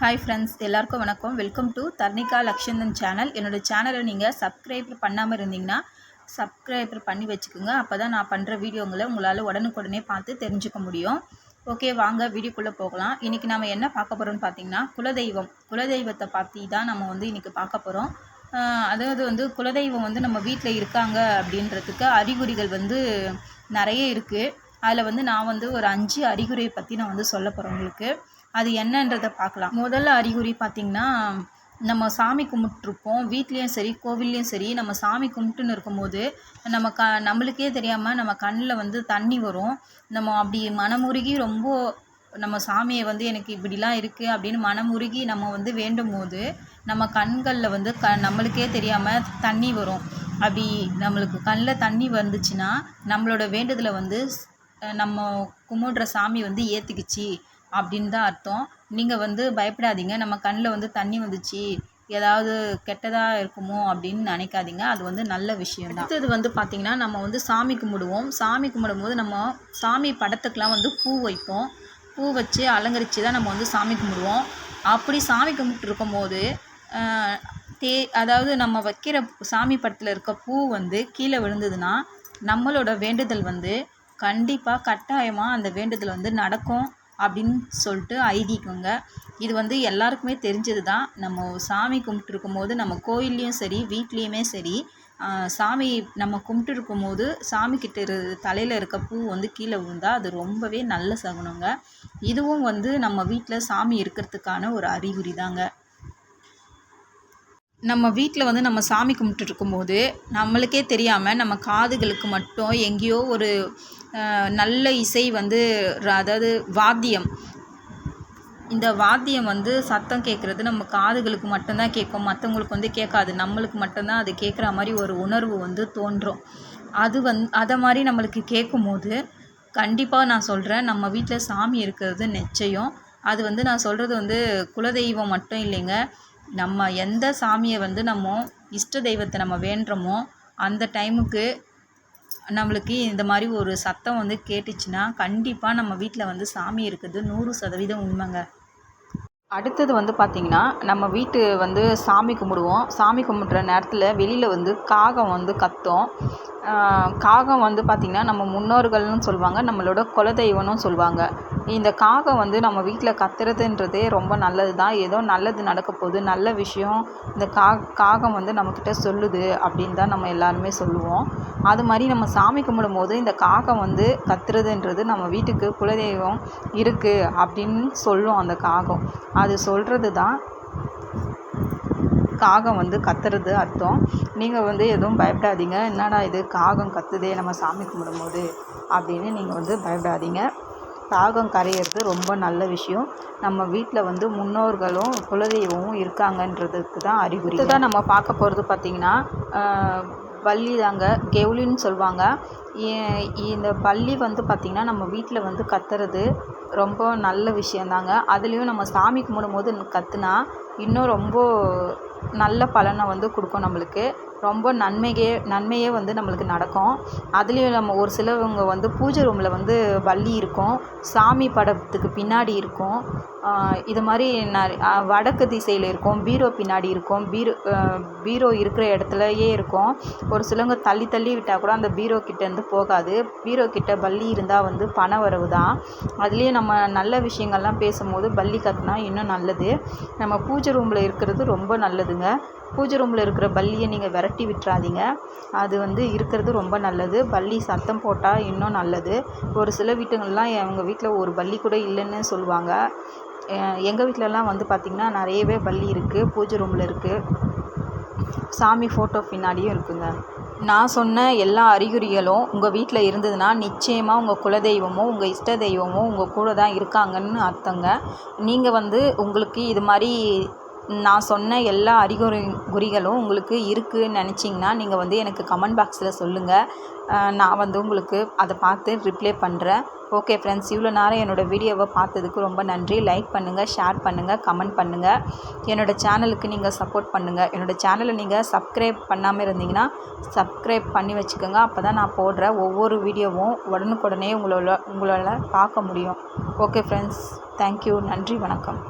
Hi friends எல்லாருக்கும் வணக்கம். Welcome to Tharnika Lakshanthan channel என்னோட சேனலை நீங்கள் சப்ஸ்கிரைப் பண்ணாமல் இருந்தீங்கன்னா சப்ஸ்கிரைபர் பண்ணி வச்சுக்கோங்க. அப்போ தான் நான் பண்ணுற வீடியோங்களை உங்களால் உடனுக்குடனே பார்த்து தெரிஞ்சுக்க முடியும். ஓகே வாங்க வீடியோக்குள்ளே போகலாம். இன்றைக்கி நம்ம என்ன பார்க்க போகிறோம்னு பார்த்தீங்கன்னா குலதெய்வம். குலதெய்வத்தை பற்றி தான் நம்ம வந்து இன்றைக்கி பார்க்க போகிறோம் அதாவது வந்து குலதெய்வம் வந்து நம்ம வீட்டில் இருக்காங்க அப்படின்றதுக்கு அறிகுறிகள் வந்து நிறைய இருக்குது அதில் வந்து நான் வந்து ஒரு அஞ்சு அறிகுறியை பற்றி நான் வந்து சொல்ல போகிறேன் உங்களுக்கு. அது என்னன்றதை பார்க்கலாம். முதல்ல அறிகுறி பார்த்திங்கன்னா நம்ம சாமி கும்பிட்ருப்போம் வீட்லேயும் சரி கோவில்லையும் சரி நம்ம சாமி கும்பிட்டுன்னு இருக்கும்போது நம்ம க நம்மளுக்கே தெரியாமல் நம்ம கண்ணில் வந்து தண்ணி வரும். நம்ம அப்படி மனமுருகி ரொம்ப நம்ம சாமியை வந்து எனக்கு இப்படிலாம் இருக்குது அப்படின்னு மனமுருகி நம்ம வந்து வேண்டும் போது நம்ம கண்களில் வந்து க நம்மளுக்கே தெரியாமல் தண்ணி வரும். அப்படி நம்மளுக்கு கண்ணில் தண்ணி வந்துச்சுன்னா நம்மளோட வேண்டுதலை வந்து நம்ம கும்பிடுற சாமி வந்து ஏற்றுக்குச்சு அப்படின்னு தான் அர்த்தம். நீங்கள் வந்து பயப்படாதீங்க. நம்ம கண்ணில் வந்து தண்ணி வந்துச்சு. ஏதாவது கெட்டதாக இருக்குமோ அப்படின்னு நினைக்காதீங்க. அது வந்து நல்ல விஷயம் தான். அடுத்தது வந்து பார்த்திங்கன்னா நம்ம வந்து சாமி கும்பிடுவோம். சாமி கும்பிடும் போது நம்ம சாமி படத்துக்கெலாம் வந்து பூ வைப்போம். பூ வச்சு அலங்கரித்து தான் நம்ம வந்து சாமி கும்பிடுவோம். அப்படி சாமி கும்பிட்டு இருக்கும்போது தே அதாவது நம்ம வைக்கிற சாமி படத்தில் இருக்க பூ வந்து கீழே விழுந்ததுன்னா நம்மளோட வேண்டுதல் வந்து கண்டிப்பாக கட்டாயமாக அந்த வேண்டுதல் வந்து நடக்கும் அப்படின்னு சொல்லிட்டு ஐதீகங்க. இது வந்து எல்லாருக்குமே தெரிஞ்சது தான் நம்ம சாமி கும்பிட்டுருக்கும் போது நம்ம கோயில்லையும் சரி வீட்லேயுமே சரி சாமி நம்ம கும்பிட்டுருக்கும் போது சாமிக்கிட்ட இரு தலையில் இருக்க பூ வந்து கீழே விழுந்தால் அது ரொம்பவே நல்ல சகுனங்க. இதுவும் வந்து நம்ம வீட்டில் சாமி இருக்கிறதுக்கான ஒரு அறிகுறி தாங்க நம்ம வீட்டில் வந்து நம்ம சாமி கும்பிட்டு இருக்கும்போது நம்மளுக்கே தெரியாமல் நம்ம காதுகளுக்கு மட்டும் எங்கேயோ ஒரு நல்ல இசை வந்து அதாவது வாத்தியம். இந்த வாத்தியம் வந்து சத்தம் கேட்குறது நம்ம காதுகளுக்கு மட்டும்தான் கேட்கும். மற்றவங்களுக்கு வந்து கேட்காது. நம்மளுக்கு மட்டும்தான் அது கேட்குற மாதிரி ஒரு உணர்வு வந்து தோன்றும். அது வந் அதை மாதிரி நம்மளுக்கு கேட்கும்போது கண்டிப்பாக நான் சொல்கிறேன் நம்ம வீட்டில் சாமி இருக்கிறது நிச்சயம். அது வந்து நான் சொல்கிறது வந்து குலதெய்வம் மட்டும் இல்லைங்க. நம்ம எந்த சாமியை வந்து நம்ம இஷ்ட தெய்வத்தை நம்ம வேண்டுறோமோ அந்த டைமுக்கு நம்மளுக்கு இந்த மாதிரி ஒரு சத்தம் வந்து கேட்டுச்சுன்னா கண்டிப்பாக நம்ம வீட்டில் வந்து சாமி இருக்குது. நூறு சதவீதம் உண்மைங்க. அடுத்தது வந்து பார்த்திங்கன்னா நம்ம வீட்டு வந்து சாமி கும்பிடுவோம். சாமி கும்பிட்ற நேரத்தில் வெளியில் வந்து காகம் வந்து கத்தும். காகம் வந்து பார்த்திங்கன்னா நம்ம முன்னோர்கள்னு சொல்லுவாங்க நம்மளோட குலதெய்வம்னு சொல்லுவாங்க. இந்த காகம் வந்து நம்ம வீட்டில் கத்துறதுன்றதே ரொம்ப நல்லது தான் ஏதோ நல்லது நடக்க போகுது நல்ல விஷயம் இந்த கா காகம் வந்து நம்மக்கிட்ட சொல்லுது அப்படின்னு தான் நம்ம எல்லாருமே சொல்லுவோம். அது மாதிரி நம்ம சாமி கும்பிடும்போது இந்த காகம் வந்து கத்துறதுன்றது நம்ம வீட்டுக்கு குலதெய்வம் இருக்குது அப்படின்னு சொல்லும் அந்த காகம். அது சொல்கிறது தான் காகம் வந்து கத்துறது அர்த்தம். நீங்கள் வந்து எதுவும் பயப்படாதீங்க. என்னடா இது காகம் கத்துதே நம்ம சாமி கும்பிடும்போது அப்படின்னு நீங்கள் வந்து பயப்படாதீங்க. காகம் கரையிறது ரொம்ப நல்ல விஷயம். நம்ம வீட்டில் வந்து முன்னோர்களும் குலதெய்வமும் இருக்காங்கன்றதுக்கு தான் அறிகுறி. தான் நம்ம பார்க்க போகிறது பார்த்திங்கன்னா பல்லி தாங்க கெவுலின்னு சொல்லுவாங்க. இந்த பல்லி வந்து பார்த்திங்கன்னா நம்ம வீட்டில் வந்து கத்துறது ரொம்ப நல்ல விஷயந்தாங்க அதுலேயும் நம்ம சாமி கும்பிடும்போது கற்றுனா இன்னும் ரொம்ப நல்ல பலனை வந்து கொடுக்கும் நம்மளுக்கு. ரொம்ப நன்மையே நன்மையே வந்து நம்மளுக்கு நடக்கும். அதுலேயும் நம்ம ஒரு சிலவங்க வந்து பூஜை ரூமில் வந்து வள்ளி இருக்கும். சாமி படத்துக்கு பின்னாடி இருக்கும். இது மாதிரி ந வடக்கு திசையில் இருக்கும். பீரோ பின்னாடி இருக்கும். பீரோ பீரோ இருக்கிற இடத்துலையே இருக்கும். ஒரு சிலவங்க தள்ளி தள்ளி விட்டால் கூட அந்த பீரோ கிட்டேருந்து போகாது. பீரோ கிட்ட பல்லி இருந்தால் வந்து பண வரவு தான். அதுலேயே நம்ம நல்ல விஷயங்கள்லாம் பேசும்போது பல்லி கத்துனா இன்னும் நல்லது. நம்ம பூஜை ரூமில் இருக்கிறது ரொம்ப நல்லதுங்க. பூஜை ரூமில் இருக்கிற பல்லியை நீங்கள் விரட்டி விட்டுறாதீங்க. அது வந்து இருக்கிறது ரொம்ப நல்லது. பல்லி சத்தம் போட்டால் இன்னும் நல்லது. ஒரு சில வீட்டுங்கள்லாம் அவங்க வீட்டில் ஒரு பல்லி கூட இல்லைன்னு சொல்லுவாங்க. எங்கள் வீட்டிலலாம் வந்து பார்த்திங்கன்னா நிறையவே பல்லி இருக்குது பூஜை ரூமில் இருக்குது சாமி ஃபோட்டோ பின்னாடியும் இருக்குங்க. நான் சொன்ன எல்லா அறிகுறிகளும் உங்கள் வீட்டில் இருந்ததுன்னா நிச்சயமாக உங்கள் குலதெய்வமோ உங்கள் இஷ்ட தெய்வமோ உங்கள் கூட தான் இருக்காங்கன்னு அர்த்தங்க. நீங்கள் வந்து உங்களுக்கு இது மாதிரி நான் சொன்ன எல்லா அறிகுறி குறிகளும் உங்களுக்கு இருக்குதுன்னு நினச்சிங்கன்னா நீங்கள் வந்து எனக்கு கமெண்ட் பாக்ஸில் சொல்லுங்கள் நான் வந்து உங்களுக்கு அதை பார்த்து ரிப்ளை பண்ணுறேன் ஓகே ஃப்ரெண்ட்ஸ் இவ்வளோ நேரம் என்னோடய வீடியோவை பார்த்ததுக்கு ரொம்ப நன்றி. லைக் பண்ணுங்கள் ஷேர் பண்ணுங்கள் கமெண்ட் பண்ணுங்கள் என்னோடய சேனலுக்கு நீங்கள் சப்போர்ட் பண்ணுங்கள் என்னோடய சேனலை நீங்கள் சப்ஸ்கிரைப் பண்ணாமல் இருந்தீங்கன்னா சப்ஸ்கிரைப் பண்ணி வச்சுக்கோங்க. அப்போ தான் நான் போடுற ஒவ்வொரு வீடியோவும் உடனுக்குடனே உங்களோட உங்களால் பார்க்க முடியும். ஓகே ஃப்ரெண்ட்ஸ் தேங்க்யூ நன்றி வணக்கம்.